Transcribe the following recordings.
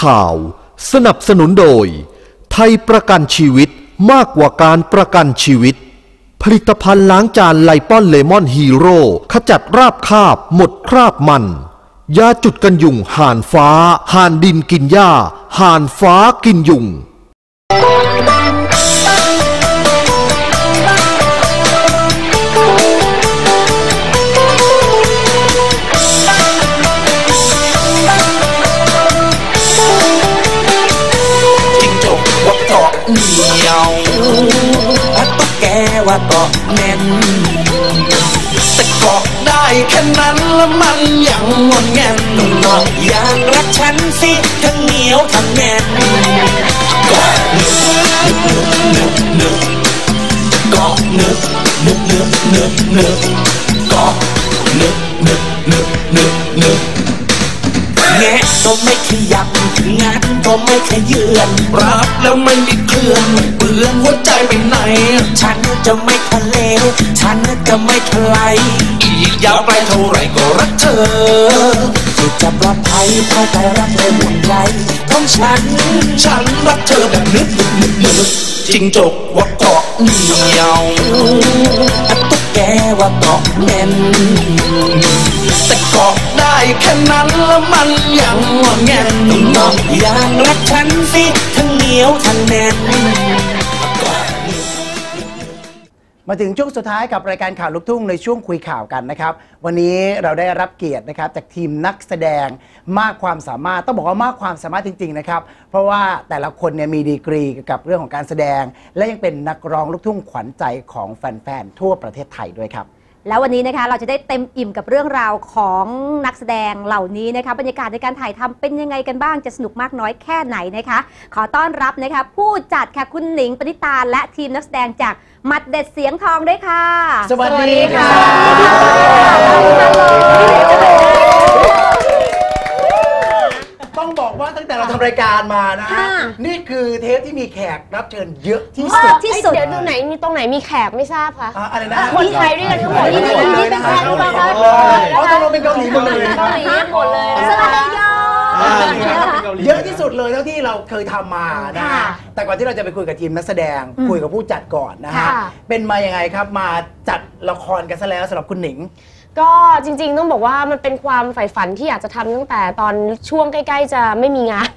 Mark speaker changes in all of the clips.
Speaker 1: ข่าว สนับสนุนโดย ไทยประกันชีวิตมากกว่าการประกันชีวิต ผลิตภัณฑ์ล้างจานไลป้อนเลมอนฮีโร่ขจัดราบคาบ หมดคราบมัน ยาจุดกันยุงห่านฟ้า ห่านดินกินหญ้า ห่านฟ้ากินยุง
Speaker 2: นียวอะตุ๊กแกว่าเกาะแน่นแต่เกาะได้แค่นั้นละมันยังงอนแงนเกาะอย่างรักฉันสิทั้งเหนียวทั้งแน่นเกาะนึกนึกนึกนึกเกาะนึกนึกนึกนึกนึก ยับงัดก็ไม่ขยืนรับแล้วไม่มีเคลื่อนเปลือนหัวใจไปไหน ฉันจะไม่ทะเลฉันจะไม่ทลายอีกยาวไปเท่าไหรก็รักเธอสุดจะปลอดภัยเพราะใจรักและห่วงใยของฉัน ฉันรักเธอแบบนึกนึกนึกนึกจิงจกว่าเกาะเหนียวตุ๊กแกว่าเกาะแน่น แค่นั้นละมันยังงอแงนต้องเกาะอย่างรักฉันสิทั้งเหนียวทั้งแน่น
Speaker 3: มาถึงช่วงสุดท้ายกับรายการข่าวลูกทุ่งในช่วงคุยข่าวกันนะครับ วันนี้เราได้รับเกียรตินะครับจากทีมนักแสดงมากความสามารถต้องบอกว่ามากความสามารถจริง ๆ นะครับ เพราะว่าแต่ละคนเนี่ยมีดีกรีเกี่ยวกับเรื่องของการแสดง และยังเป็นนักร้องลูกทุ่งขวัญใจของแฟนๆทั่วประเทศไทยด้วยครับ
Speaker 4: แล้ววันนี้นะคะเราจะได้เต็มอิ่มกับเรื่องราวของนักแสดงเหล่านี้นะคะบรรยากาศในการถ่ายทำเป็นยังไงกันบ้างจะสนุกมากน้อยแค่ไหนนะคะ ขอต้อนรับนะคะผู้จัดค่ะคุณหนิงปณิตาและทีมนักแสดงจากหมัดเด็ดเสียงทองด้วยค่ะ
Speaker 3: สวัสดีค่ะ ต้องบอกว่าตั้งแต่เราทำรายการมานะฮะ
Speaker 4: ค่ะ
Speaker 3: นี่คือเทปที่มีแขกรับเชิญเยอะที่
Speaker 4: มา
Speaker 3: สุด
Speaker 4: กที่สุด
Speaker 5: เดี๋ยวตรงไหนมีตรงไหนมีแขกไม่ทราบคะ
Speaker 3: อะอะไรนะ
Speaker 5: คนไทยด้วยกันทั้งหมด
Speaker 3: นี่
Speaker 5: นี่
Speaker 3: หมดเลย
Speaker 5: เป็
Speaker 3: นะ
Speaker 5: นแข
Speaker 3: ฮะ
Speaker 5: กทั้งหมดเลย
Speaker 3: อ๋อตกลงเป็นเกาหลีหมดเลย
Speaker 5: เกาหลีหมดเลย
Speaker 4: สวัสดีค่ะ
Speaker 3: อ่าเยอะที่สุดเลยเท่าที่เราเคยทำมานะฮะ
Speaker 4: ค่ะ
Speaker 3: แต่ก่อนที่เราจะไปคุยกับทีมนักแสดง คุยกับผู้จัดก่อนนะฮะ
Speaker 5: ค่ะ
Speaker 3: เป็นมายังไงครับ มาจัดละครกันซะแล้วสำหรับคุณหนิง
Speaker 5: ก็จริงๆต้องบอกว่ามันเป็นความใฝ่ฝันที่อยากจะทำตั้งแต่ตอนช่วงใกล้ ๆ จะไม่มีงาน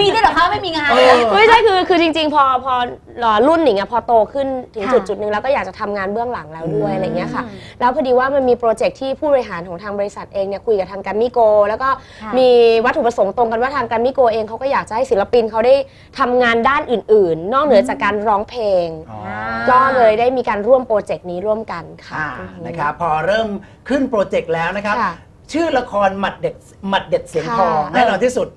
Speaker 4: มีด้วยเหรอคะไม่มีงาน
Speaker 3: เออ
Speaker 5: ไม่ใช่คือคือจริง ๆ พอพอรุ่นหนิงอะพอโตขึ้นถึง
Speaker 4: ค่ะ
Speaker 5: จุดจุดหนึ่งแล้วก็อยากจะทำงานเบื้องหลังแล้วด้วย
Speaker 3: อืม
Speaker 5: อะไรเงี้ยค่ะ แล้วพอดีว่ามันมีโปรเจกต์ที่ผู้บริหารของทางบริษัทเองเนี่ยคุยกับทางแกรมมี่โกแล้วก็
Speaker 4: ค่ะ
Speaker 5: มีวัตถุประสงค์ตรงกันว่าทางแกรมมี่โกเองเขาก็อยากจะให้ศิลปินเขาได้ทำงานด้านอื่น ๆ นอกเหนือจากการร้องเพลงก็เลยได้มีการร่วมโปรเจกต์นี้ร่วมกันค่ะ
Speaker 3: อ่านะครับพอเริ่มขึ้นโปรเจกต์แล้วนะครับ
Speaker 5: ค่ะ
Speaker 3: ชื่อละครหมัดเด็ดหมัดเด็ดเสียง
Speaker 5: ค่ะ
Speaker 3: ทองแน่นอนที่สุด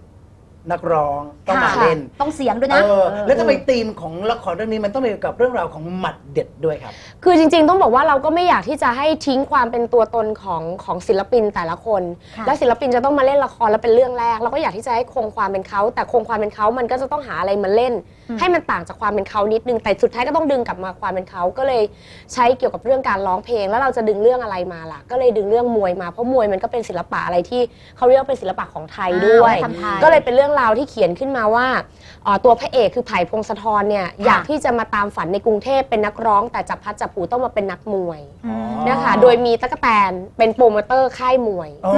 Speaker 3: นักร้องต้องมา
Speaker 4: ค่ะ
Speaker 3: เล่น
Speaker 4: ต้องเสียงด้วย
Speaker 3: เอ
Speaker 4: นะ
Speaker 3: อแล้วทำไมธีมของละครเรื่องนี้มันต้องมีกับเรื่องราวของหมัดเด็ดด้วยครับ
Speaker 5: คือจริง ๆ ต้องบอกว่าเราก็ไม่อยากที่จะให้ทิ้งความเป็นตัวตนของของศิลปินแต่ละคน
Speaker 4: ค่ะ
Speaker 5: และศิลปินจะต้องมาเล่นละครแล้วเป็นเรื่องแรกเราก็อยากที่จะให้คงความเป็นเขาแต่คงความเป็นเขามันก็จะต้องหาอะไรมาเล่น ให้มันต่างจากความเป็นเขานิดนึงแต่สุดท้ายก็ต้องดึงกลับมาความเป็นเขาก็เลยใช้เกี่ยวกับเรื่องการร้องเพลง แล้วเราจะดึงเรื่องอะไรมาล่ะ ก็เลยดึงเรื่องมวยมาเพราะมวยมันก็เป็นศิลปะอะไรที่เขาเรียกว่าเป็นศิลปะของไทยด้วย
Speaker 4: อ่าวัฒนธรรมไทย
Speaker 5: ก็เลยเป็นเรื่องราวที่เขียนขึ้นมาว่าเอ่อตัวพระเอกคือไผ่พงศธรเนี่ยอยากที่จะมาตามฝันในกรุงเทพเป็นนักร้อง แต่จับพลัดจับผลูต้องมาเป็นนักมวยนะคะโดยมีตั๊กแตนเป็นโปรโมเตอร์ค่ายมวย
Speaker 3: โอ้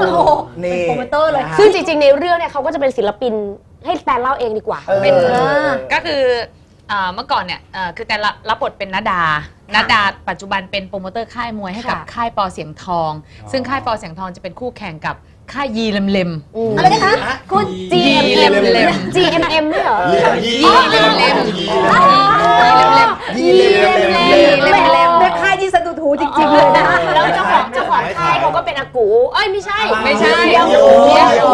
Speaker 4: โอ้โห
Speaker 3: นี่
Speaker 4: เป็นโปรโมเตอร์เลย
Speaker 3: นะฮะ
Speaker 5: ซึ่งจริงๆในเรื่องเนี่ยเขาก็จะเป็นศิลปินให้แตนเล่าเองดีกว่า
Speaker 3: เออ
Speaker 6: เป็น
Speaker 3: เออ
Speaker 6: ก็คือเอ่อเมื่อก่อนเนี่ยเอ่อคือแต่ละรับบทเป็นนาดานาดา ปัจจุบันเป็นโปรโมเตอร์ค่ายมวยให้กับ
Speaker 5: ค่ะ
Speaker 6: ค่ายปอเสียงทอง ซึ่งค่ายปอเสียงทองจะเป็นคู่แข่งกับ ค่ายยีเลมเลม
Speaker 5: อืม
Speaker 4: อะไรนะคะคุณ
Speaker 6: GMM
Speaker 5: GMM GMM ด้วยเหรอ
Speaker 6: ยีเลมเลมยีเลมเลม
Speaker 3: ยีเลมเลม
Speaker 4: เล่มเล่มแม่ค่ายที่สะดุดหูจริงๆเลยนะ
Speaker 5: แล้วเจ้าของเจ้าของค่ายเขาก็เป็นอากู เอ้ยไม่ใช่
Speaker 6: ไม่ใช่
Speaker 5: เฮีย
Speaker 6: เฮีย
Speaker 5: อู
Speaker 6: อู
Speaker 5: เฮียอู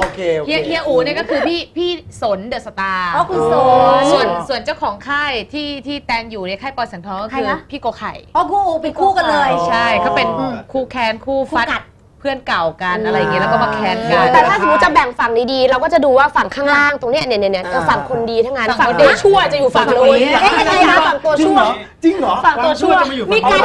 Speaker 3: โอเคโอเค
Speaker 6: เฮียเฮียอูเนี่ยก็คือพี่พี่สนเดอะสตาร์
Speaker 4: อ๋อคุณสน
Speaker 6: ส่วนส่วนเจ้าของค่ายที่ที่แตนอยู่ในค่ายปอเสียงทองก็คือ
Speaker 4: ใครนะ
Speaker 6: พี่โกไข่
Speaker 4: อ๋อคู่เป็นคู่กันเลย
Speaker 6: ใช่เขาเป็น
Speaker 3: อืม
Speaker 6: คู่แคนคู่
Speaker 4: คู่
Speaker 6: ฟัด
Speaker 4: กัด
Speaker 6: เพื่อนเก่ากันอะไรอย่างเงี้ยแล้วก็มาแค้นกัน
Speaker 5: แต่ถ้าสมมติจะแบ่งฝั่งดีๆ เราก็จะดูว่าฝั่งข้างล่างตรงเนี้ยเนี่ยเนี่ยเนี่ย
Speaker 3: อ่า
Speaker 5: ฝั่งคนดีทั้งนั้น
Speaker 6: ฝั่
Speaker 5: ฝั่ง
Speaker 6: ง
Speaker 5: ตัว
Speaker 6: คนดี
Speaker 5: ชั่วจะอยู่ฝั่งนู้น
Speaker 3: ฝั่งนี้
Speaker 5: เอ๊ะยังไงคะฝั่งตัว
Speaker 3: จริง
Speaker 5: ชั่
Speaker 3: เห
Speaker 5: ว
Speaker 3: รอจริงเหรอ
Speaker 5: ฝั่งตัวชั่ว
Speaker 4: มีการ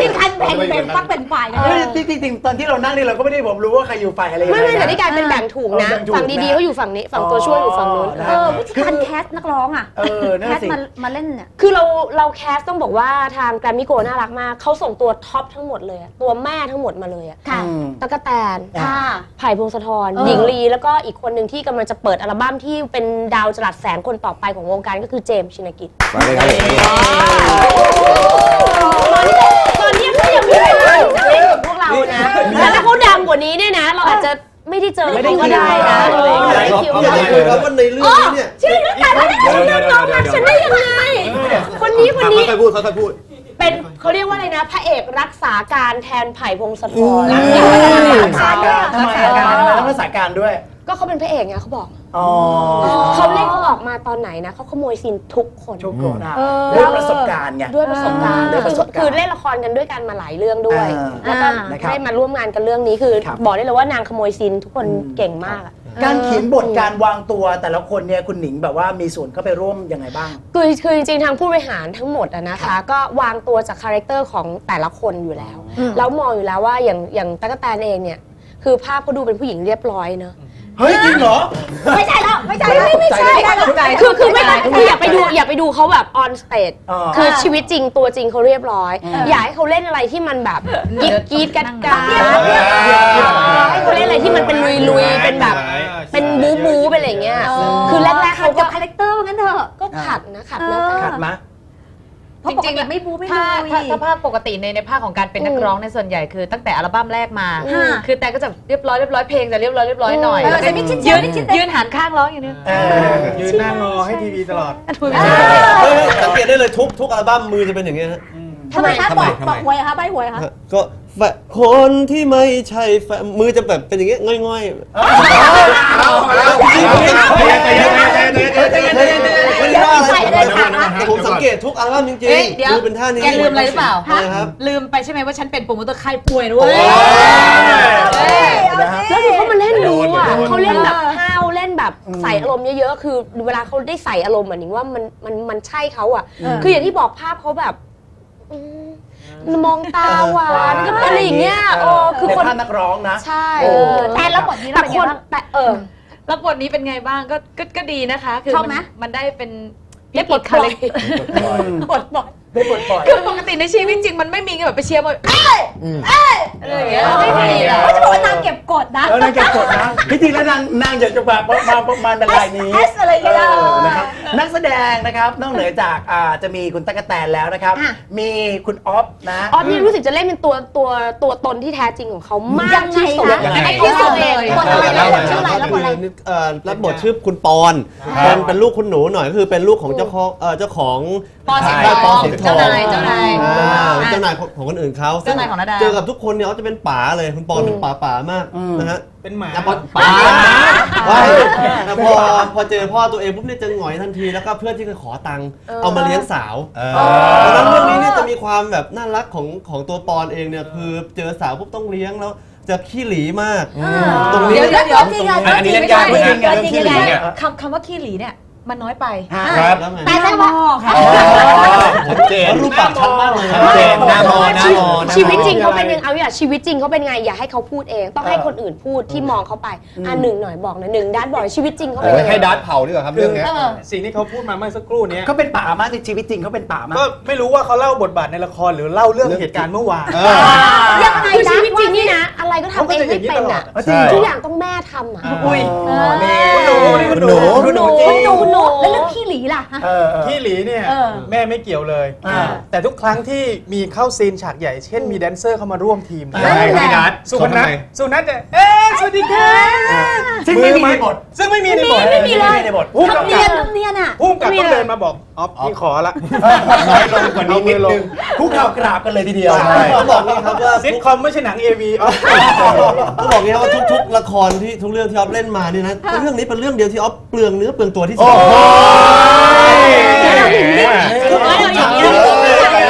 Speaker 4: มีการแบ่งเป็นฝักเป็นฝ่ายกัน
Speaker 3: เฮ้
Speaker 4: ด้วยย
Speaker 3: จริงๆตอนที่เรานั่งนี่เราก็ไม่ได้ผมรู้ว่าใครอยู่ฝ่ายอะไรยัง
Speaker 5: ไม่
Speaker 3: ไง
Speaker 5: ไม่แต่
Speaker 3: นะ
Speaker 5: นี่กลายเป็นแบ่งถูกนะ
Speaker 3: เออแบ่งถูก
Speaker 5: ฝั่งดีๆเขาอยู่ฝั่งนี้ฝั่งตัวชั่วอยู่ฝั่งนู้น
Speaker 3: อ๋อ
Speaker 4: เออวิธีการแคสนักร้องอะ
Speaker 3: เออนั่น
Speaker 4: แค
Speaker 3: น่ะ
Speaker 4: ส
Speaker 3: สิ
Speaker 4: มามาเล่นเนี่ย
Speaker 5: คือเราเราแคสต้องบอกว่าทางแกรมมี่โกน่ารักมากเขาส่งตัวท็อปทั้งหมดเลยอะตัวแม่ทั้งหมดมาเลยอะ
Speaker 4: ค่ะ
Speaker 3: อืม
Speaker 5: ตะกะแตน
Speaker 4: ค่ะ
Speaker 5: ไผ่พงศธร
Speaker 4: เออ
Speaker 5: หญิงลีแล้วก็อีกคนหนึ่งที่กำลังจะเปิดอัลบั้มที่เป็นดาวจรัสแสงคนต่อไปของวงการก็คือเจมส์ชินกิจ
Speaker 7: มาเลยครับ
Speaker 5: ตอนนี้เขายังไม่ได้เล่นกับพวกเรานะแต่ถ้าเขาดังกว่านี้เนี่ยนะ เราอาจจะไม่ได้เจอ
Speaker 3: ไม่ได้
Speaker 5: เขาก็ได้นะ
Speaker 3: คิว
Speaker 5: เออไม่ได้คิว
Speaker 7: อยากให้คุยครับว่าในเรื่องนี้เนี่ย
Speaker 5: ชื่อนักการแล้วชื่อน้องๆนั้นฉันได้ยังไงคนนี้คนนี้
Speaker 7: ค่อยๆพูดค่อยๆพูด
Speaker 5: เป็นเขาเรียกว่าอะไรนะ พระเอกรักษาการแทนไผ่พงศธร
Speaker 3: รักษาการทำไมอาการทำไมต้องรักษาการด้วย
Speaker 5: ก็เขาเป็นพระเอกไงเขาบอก
Speaker 3: อ๋อ
Speaker 5: เขาเล่นเขาออกมาตอนไหนนะเขาขโมยซีนทุกคน
Speaker 3: โชคโกนะ
Speaker 4: เออ
Speaker 3: ด้วยประสบการณ์ไง
Speaker 5: ด้วยประสบการณ์
Speaker 3: ด้วยประสบการณ์
Speaker 5: คือเล่นละครกันด้วยกันมาหลายเรื่องด้วย
Speaker 3: อ่า
Speaker 5: แล้วก็
Speaker 3: นะครับ
Speaker 5: ได้มาร่วมงานกันเรื่องนี้คือ
Speaker 3: ครับ
Speaker 5: บอกได้เลยว่านางขโมยซีนทุกคนเก่งมากอะ
Speaker 3: การเขียนบทการวางตัวแต่ละคนเนี่ยคุณหนิงแบบว่ามีส่วนเข้าไปร่วมยังไงบ้าง
Speaker 5: คือคือจริงๆทางผู้บริหารทั้งหมดอะนะคะ ก็วางตัวจากคาแรคเตอร์ของแต่ละคนอยู่แล้วแล้วมองอยู่แล้วว่าอย่างอย่างตั๊กแตนเองเนี่ยคือภาพเขาดูเป็นผู้หญิงเรียบร้อยเนอะ
Speaker 3: เฮ้ยจริงเหรอ
Speaker 4: ไม่ใช่แล้วไม่ใช่แล้วไม่ใช่
Speaker 5: คือคือไม่ต้องคืออย่าไปดูอย่าไปดูเขาแบบออนสเตจ
Speaker 3: อ่า
Speaker 5: คือชีวิตจริงตัวจริงเขาเรียบร้อย อยากให้เขาเล่นอะไรที่มันแบบกรีดกรีดกัดกัดให้เขาเล่นอะไรที่มันเป็นลุยลุยๆเป็นแบบ เป็นบู๊บู๊เป็นอะไรอย่างเงี้ยคือแรกๆ
Speaker 4: ขั
Speaker 5: เขา
Speaker 4: ด
Speaker 5: ก็
Speaker 4: กับคาแรคเตอร์ว่างั้นเถอะ
Speaker 5: ก็ขัดนะขัดนะ
Speaker 4: เออ
Speaker 3: ขัดมะ
Speaker 4: เพราะปกติไม่บูไม่
Speaker 6: ถ้า
Speaker 4: ลุย
Speaker 6: ถ้าถ้าภาพปกติในในภาคของการเป็นนักร้องในส่วนใหญ่คือตั้งแต่อัลบั้มแรกมา
Speaker 4: อืม
Speaker 6: คือแต่ก็จะเรียบร้อยเรียบร้อยเพลงจะเรียบร้อยเรียบร้อยหน่อย
Speaker 4: เออ
Speaker 6: แล้วก็
Speaker 4: จะมีชิดๆ
Speaker 6: ยืน
Speaker 4: มีชิดๆ
Speaker 6: ยืนหันข้างร้องอย่างนี้
Speaker 3: เออ
Speaker 8: ยืนหน้างอให้ทีวีตลอด
Speaker 7: เฮ้ยสังเกตได้เลยทุกทุกอัลบั้มมือจะเป็นอย่างเงี้ยฮะ
Speaker 4: ทำไมคะ
Speaker 7: ทำ
Speaker 4: บ
Speaker 7: ไม
Speaker 4: อก
Speaker 7: ทำไม
Speaker 4: บอกหวยเหรอคะใบหวยเหรอคะ
Speaker 7: ก็แฟนคนที่ไม่ใช่แฟนมือจะแบบเป็นอย่างเงี้ยง่อยๆไม่ได้ว่าอะไรแต่ผมสังเกตทุกอัลบั้มจริง
Speaker 6: เฮ้ยเดี๋ยว
Speaker 7: ๆดูเป็นท่านี้
Speaker 6: แกลืมอะไรหรือเปล่า
Speaker 7: อะไรครับ
Speaker 6: ลืมไปใช่ไหมว่าฉันเป็นโปรโมเตอร์ค่ายป่วยด้วย
Speaker 5: แล้วดูเขามาเล่นรู้อะเขาเล่นแบบห้าวเล่นแบบใส่อารมณ์เยอะๆ คือเวลาเขาได้ใส่อารมณ์เหมือนว่ามันมันมันใช่เขาอะ คืออย่างที่บอกภาพเขาแบบอื มมองตาหวานก็อะไรอย่างเงี้ยเออคือ
Speaker 3: ใน
Speaker 5: คน
Speaker 3: ภาพนักร้องนะ
Speaker 5: ใช่
Speaker 3: โอ้
Speaker 5: เออ
Speaker 4: แต่แล้วบทนี้เรา
Speaker 5: แต่
Speaker 4: เป็น
Speaker 5: ค
Speaker 4: ไง
Speaker 5: น
Speaker 4: บ้าง
Speaker 5: แต่เออ
Speaker 6: แล้วบทนี้เป็นไงบ้างก็ก็ก็ดีนะคะ คือ
Speaker 4: ชอบ
Speaker 6: มัน
Speaker 4: ไหม
Speaker 6: มันได้เป็น
Speaker 5: ได้ปลดปล่อย
Speaker 6: บทบท
Speaker 3: ได้ปลดปล่อย
Speaker 6: คือปกติในชีวิตจริงมันไม่มีแบบไปเชียร์บอลเอ้ยเอ้ยอะไรอย่างเงี้ยไม่มีอะ
Speaker 4: เขาจะบอกว่านางเก็บกดนะ
Speaker 3: แล้วนางเก็บกดนะพิธีแล้วนางนางอยากจะมามาประมาณรายนี้
Speaker 4: เอสอะไรอย่างเงี้ย
Speaker 3: เออนะครับนักแสดงนะครับนอกเหนือจากอ่าจะมีคุณตั๊กแตนแล้วนะครับ
Speaker 4: อะ
Speaker 3: มีคุณออฟนะ
Speaker 5: ออฟนี่รู้สึกจะเล่นเป็นตัวตัวตัวตนที่แท้จริงของเขามาก
Speaker 4: ยังไง
Speaker 5: ที่สุด
Speaker 4: คะ
Speaker 5: ยังไง
Speaker 4: ที่สุด
Speaker 5: เล
Speaker 4: เลยยคนอะไรแล้วคนชื่ออะไรแล้วคนอะไร
Speaker 7: เอ่อรับบทชื่อคุณปอน เป็นเป็นลูกคุณหนูหน่อยก็คือเป็นลูกของเจ้าของเอ่อเจ้าของ
Speaker 6: ปอสิงห์
Speaker 7: ใช่
Speaker 6: ท
Speaker 7: ป
Speaker 6: อ
Speaker 7: องสิงห์ท
Speaker 6: เจ้า
Speaker 7: อง
Speaker 6: นายเจ้านาย
Speaker 7: อ่าเป็นเจ้านายของของคนอื่นเขา
Speaker 6: เจ้านายของนาดา
Speaker 7: เจอกับทุกคนเนี่ยเขาจะเป็นป๋าเลยคุณปอนเป็นป๋าป๋ามาก
Speaker 3: อืม
Speaker 7: นะฮะ
Speaker 8: เป็นหมา
Speaker 7: แต่พอป๋าว่าแต่พอพอเจอพ่อตัวเองปุ๊บเนี่ยจะหงอยทันทีแล้วก็เพื่อนที่เคยขอตังค์เอามาเลี้ยงสาวเพราะฉะนั้นเรื่องนี้เนี่ยจะมีความแบบน่ารักของของตัวปอนเองเนี่ยคือเจอสาวปุ๊บต้องเลี้ยงแล้วจะขี้หลีมาก ตรงนี้
Speaker 4: เดี๋ยวเดี๋ยวเดี๋ยวจริงอะ
Speaker 8: อันนี้เล่นยากด้วยนะ
Speaker 4: เรื่องจริง
Speaker 8: เรื่องขี้หลีเนี่ย
Speaker 6: คำคำว่าขี้หลีเนี่ย มันน้อยไป
Speaker 8: ครับ
Speaker 7: แล้วไง
Speaker 4: แต่ใช่ว่า
Speaker 7: ชัดเจนรูปปากชัดมากเลย
Speaker 8: ชัดเจนหน้ามอหน้ามอ
Speaker 5: ชีวิตจริงเขาเป็นยังเอาอย่างชีวิตจริงเขาเป็นไงอย่าให้เขาพูดเอง ต้องให้คนอื่นพูดที่มองเขาไปอะหนึ่งหน่อยบอกหน่อยหนึ่งด้านบอกชีวิตจริงเขาเป็นยังไง
Speaker 8: ให้ดัดเผาดีกว่าครับเรื่องเนี้ย
Speaker 4: เออ
Speaker 8: สิ่งที่เขาพูดมาเมื่อสักครู่เนี้ย
Speaker 3: เขาเป็นป่ามากในชีวิตจริงเขาเป็นป่ามาก
Speaker 8: ก็ไม่รู้ว่าเขาเล่าบทบาทในละครหรือเล่าเรื่องเหตุการณ์เมื่อวาน
Speaker 4: ยังไง
Speaker 5: คือ
Speaker 4: นะ
Speaker 5: ชีวิตจริงนี่นะอะไรก็ทำเองไม่เป็นอะ
Speaker 3: จริง
Speaker 5: ทุกอย่างต้องแม่ทำอะ
Speaker 3: อุ้ย
Speaker 8: นี่คุณหนูนี่คุณหนู
Speaker 3: คุณหนูจ
Speaker 5: คุ
Speaker 3: ริ
Speaker 5: ณ
Speaker 3: ง
Speaker 5: หนูหนู
Speaker 4: แล้วเรื่องขี้หลีล่ะฮะ
Speaker 3: เออเออ
Speaker 8: พี่หลีเนี่ย
Speaker 4: เออ
Speaker 8: แม่ไม่เกี่ยวเลย
Speaker 3: อ่า
Speaker 8: แต่ทุกครั้งที่มีเข้าซีนฉากใหญ่ เช่นมีแดนเซอร์เข้ามาร่วมทีม
Speaker 3: นั่นแหละ
Speaker 8: สุพนัทสุนัทเนี่ยเอ๊ะสวัสดีค่ะ
Speaker 3: ซึ่งไม่มีในบท
Speaker 8: ซึ่งไม่มีในบท
Speaker 3: ไม่มีเลย ในบท
Speaker 8: พุ่ม
Speaker 4: ทำ
Speaker 8: กับ
Speaker 4: เนียนทำเนียนอะ
Speaker 8: พุ่มกับต้องเดินมาบอกอ๋อพี่ขอละ
Speaker 3: น้อยลงกว่านี้นิดนึงคุกเข่ากราบกันเลยทีเดียว
Speaker 7: ต้องบอกนี่ครับว่า
Speaker 8: ซิทคอมไม่ใช่หนัง AV อ๋อ
Speaker 7: ต้องบอกงี้ครับว่าทุกๆ ละครที่ทุกเรื่องที่ออฟเล่นมาเนี่ยนะเรื่องนี้เป็นเรื่องเดียวที่ออฟเปลืองเนื้อเปลืองตัวที่สุด
Speaker 8: โอ้โห
Speaker 5: งั้นเอาอย่างนี้แล้วกัน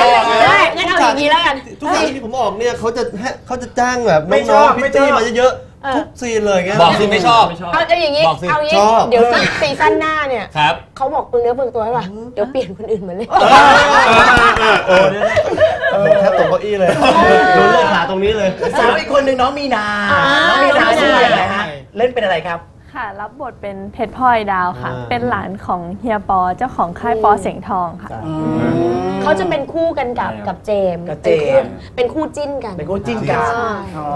Speaker 5: ได้งั้นเอาอย่างนี้แล้วกัน
Speaker 7: ทุกซีนที่ผมออกเนี่ยเขาจะให้เขาจะจ้างแบบ
Speaker 8: ไม่ช
Speaker 7: น้
Speaker 8: อ
Speaker 7: อบงๆพิ
Speaker 8: ไม่
Speaker 7: ตตี้
Speaker 8: ชอบ
Speaker 7: มาเยอะๆ ทุกซีนเลยไง
Speaker 9: บอกสิไม่ชอบ
Speaker 5: เอาเอาอย่างนี้
Speaker 9: บอกสิ
Speaker 5: เอาอย่าง
Speaker 7: ช
Speaker 5: นี้
Speaker 7: อบ
Speaker 5: เดี๋ยวซีซั่นหน้าเนี่ย
Speaker 9: ครับ
Speaker 5: เขาบอกเปลืองเนื้อเปลืองตัวใช่ป่ะเดี๋ยวเปลี่ยนคนอื่นมาเลย
Speaker 7: โอ้เนี่ยแทบตกเก้าอี้เลย โดนเลือดขาตรงนี้เลย
Speaker 3: สาวอีกคนหนึ่งน้องมีนา
Speaker 5: อ่า
Speaker 3: น้องมีนา
Speaker 5: น้องมีนา
Speaker 3: ชื่ออะไรฮะ เล่นเป็นอะไรครับ
Speaker 10: ค่ะ รับบทเป็นเพชรพลอยดาวค่ะ
Speaker 7: อ่า
Speaker 10: เป็นหลานของเฮียปอเจ้าของค่ายปอเสียงทองค่ะ
Speaker 5: เขาจะเป็นคู่กันกับกับเจมส์
Speaker 3: กับเจมส์
Speaker 5: เป็นคู่เป็นคู่จิ้นกัน
Speaker 3: เป็นคู่จิ้นกัน
Speaker 5: ใช่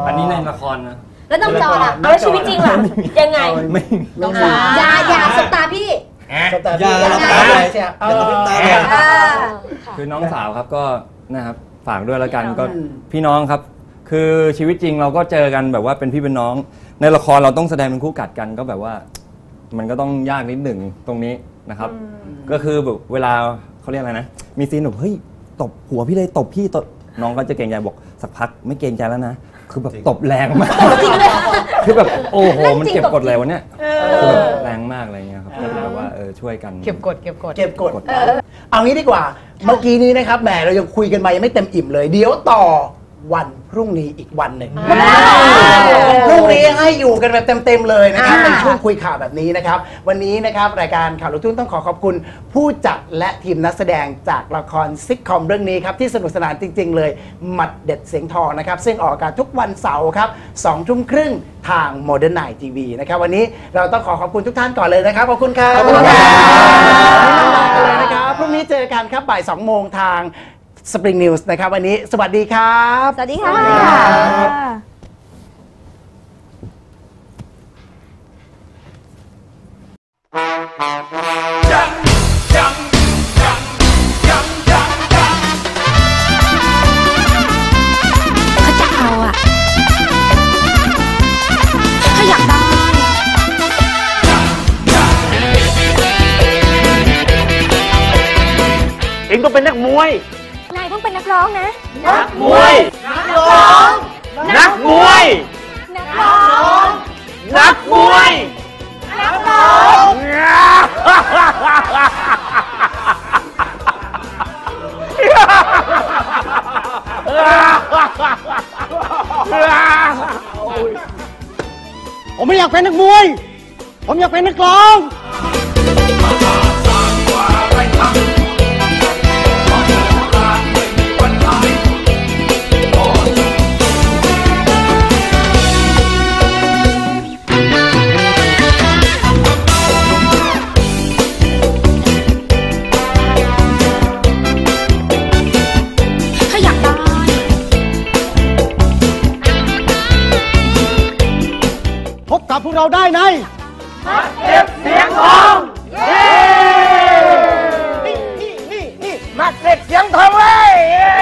Speaker 9: อันนี้ในละครนะ
Speaker 4: แล้วน้องจอล่ะ
Speaker 5: เอาแล้วชีวิตจริงล่ะยังไง
Speaker 9: ไม่
Speaker 3: น้อง
Speaker 4: อย่าอย่าสบตาพี่
Speaker 3: สตาร์
Speaker 7: อย่า
Speaker 3: พี่
Speaker 7: อย่า
Speaker 3: ตาเลยใช่ไหมเออ
Speaker 7: ตาเลย
Speaker 4: อ่า
Speaker 9: คือน้องสาวครับก็นะครับฝากด้วยแล้วกันก็
Speaker 3: อืม
Speaker 9: พี่น้องครับ คือชีวิตจริงเราก็เจอกันแบบว่าเป็นพี่เป็นน้อง ในละครเราต้องแสดงเป็นคู่กัดกันก็แบบว่า มันก็ต้องยากนิดหนึ่งตรงนี้นะครับ ก็คือแบบเวลาเขาเรียกอะไรนะ มีซีนแบบเฮ้ยตบหัวพี่เลยตบพี่ตบน้องก็จะเกรงใจบอกสักพักไม่เกรงใจแล้วนะ คือแบบตบแรงมาก คือแบบโอ้โห มันเก็บกดอะไรวะเนี่ยคือแบบแรงมากอะไรเงี้ยครับก็เลยแบบว่าเออช่วยกัน
Speaker 5: เก็บกดเก็บกด
Speaker 3: เก็บกด เอางี้ดีกว่า เมื่อกี้นี้นะครับแหมเรายังคุยกันมายังไม่เต็มอิ่มเลย เดี๋ยวต่อ วันพรุ่งนี้อีกวันหนึ่งพรุ่งนี้ให้อยู่กันแบบเต็มๆเลยนะครับ
Speaker 5: อ่า
Speaker 3: ในช่วงคุยข่าวแบบนี้นะครับ วันนี้นะครับรายการข่าวลูกทุ่งต้องขอขอบคุณ ผู้จัดและทีมนักแสดงจากละครซิกคอมเรื่องนี้ครับที่สนุกสนานจริง ๆ เลยหมัดเด็ดเสียงทองนะครับ ซึ่งออกอากาศทุกวันเสาร์ครับสองทุ่มครึ่งทาง Modern Night TV นะครับวันนี้เราต้องขอขอบคุณทุกท่านก่อนเลยนะครับขอบคุณครับ
Speaker 7: ขอบคุณครับ
Speaker 3: ขอบคุณเลยนะครับพรุ่งนี้เจอกันครับบ่าย2โมงทาง Spring News นะครับวันนี้สวัสดีครับ
Speaker 4: สวัสดีค่ะ
Speaker 11: เขาจะเอาอะเขาอยากได้
Speaker 12: เองก็เป็นนักมวย
Speaker 11: นายเพิ่งเป็นนักร้องนะ
Speaker 12: นักมวย นักร้อง นักมวย
Speaker 11: นักร้อง
Speaker 12: นักมวย
Speaker 11: นักร้อง
Speaker 12: ผมไม่อยากเป็นนักมวย ผมอยากเป็นนักร้อง
Speaker 11: วกเราได้
Speaker 12: ในมักเก็บเสียงทองเย้นี่นี่นี่นี่มัาเก็บเสียงทองเลย